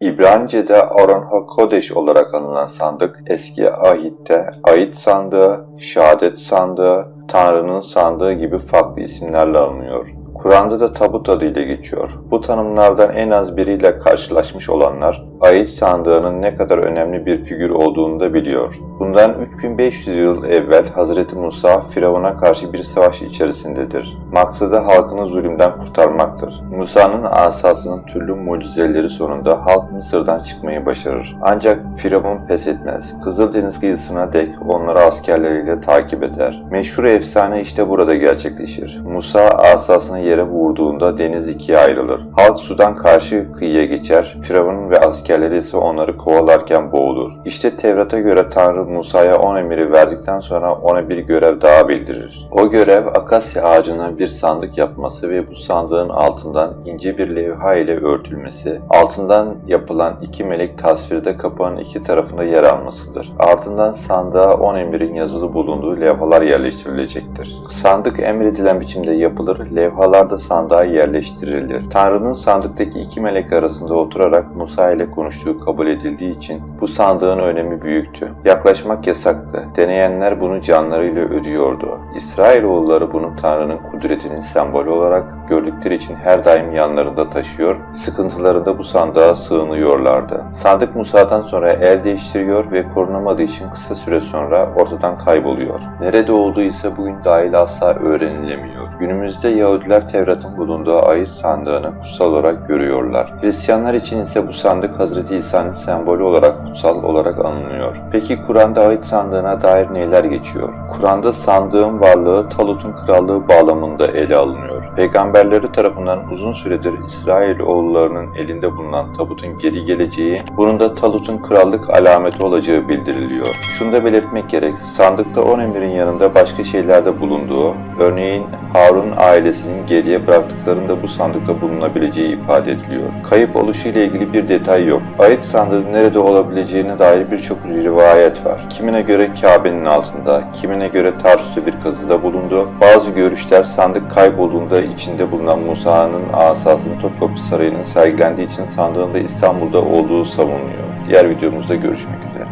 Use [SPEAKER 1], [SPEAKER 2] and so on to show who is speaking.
[SPEAKER 1] İbranice'de Aron HaKodeş olarak anılan sandık, eski ahitte Ait sandığı, Şehadet sandığı, Tanrı'nın sandığı gibi farklı isimlerle anılıyor. Kur'an'da da tabut adıyla geçiyor. Bu tanımlardan en az biriyle karşılaşmış olanlar, Ait sandığının ne kadar önemli bir figür olduğunu da biliyor. Bundan 3500 yıl evvel Hz. Musa Firavun'a karşı bir savaş içerisindedir. Maksadı halkını zulümden kurtarmaktır. Musa'nın asasının türlü mucizeleri sonunda halk Mısır'dan çıkmayı başarır. Ancak Firavun pes etmez. Kızıldeniz kıyısına dek onları askerleriyle takip eder. Meşhur efsane işte burada gerçekleşir. Musa asasını yere vurduğunda deniz ikiye ayrılır. Halk sudan karşı kıyıya geçer. Firavun ve askerleri ise onları kovalarken boğulur. İşte Tevrat'a göre Tanrı Musa'ya on emiri verdikten sonra ona bir görev daha bildirir. O görev akasya ağacından bir sandık yapması ve bu sandığın altından ince bir levha ile örtülmesi, altından yapılan iki melek tasvirde kapağın iki tarafında yer almasıdır. Ardından sandığa on emirin yazılı bulunduğu levhalar yerleştirilecektir. Sandık emredilen biçimde yapılır, levhalar da sandığa yerleştirilir. Tanrı'nın sandıktaki iki melek arasında oturarak Musa ile konuştuğu kabul edildiği için bu sandığın önemi büyüktü. Yaklaşmak yasaktı. Deneyenler bunu canlarıyla ödüyordu. İsrailoğulları bunu Tanrı'nın kudretinin sembolü olarak gördükleri için her daim yanlarında taşıyor, sıkıntılarında bu sandığa sığınıyorlardı. Sandık Musa'dan sonra el değiştiriyor ve korunamadığı için kısa süre sonra ortadan kayboluyor. Nerede olduğu ise bugün dahil asla öğrenilemiyor. Günümüzde Yahudiler Tevrat'ın bulunduğu ayet sandığını kutsal olarak görüyorlar. Hristiyanlar için ise bu sandık Hz. İsa'nın sembolü olarak kutsal olarak anılıyor. Peki Kur'an'da ayet sandığına dair neler geçiyor? Kur'an'da sandığın varlığı Talut'un krallığı bağlamında ele alınıyor. Peygamberleri tarafından uzun süredir İsrail oğullarının elinde bulunan tabutun geri geleceği, bunun da Talut'un krallık alameti olacağı bildiriliyor. Şunu da belirtmek gerek, sandıkta on emirin yanında başka şeyler de bulunduğu, örneğin Harun ailesinin geriye bıraktıklarının da bu sandıkta bulunabileceği ifade ediliyor. Kayıp oluşu ile ilgili bir detay yok. Ayet sandığının nerede olabileceğine dair birçok rivayet var. Kimine göre Kabe'nin altında, kimine göre Tarsus'ta bir kazıda bulundu. Bazı görüşler sandık kaybolduğunda içinde bulunan Musa'nın asasının Topkapı Sarayı'nın sergilendiği için sandığın da İstanbul'da olduğu savunuyor. Diğer videomuzda görüşmek üzere.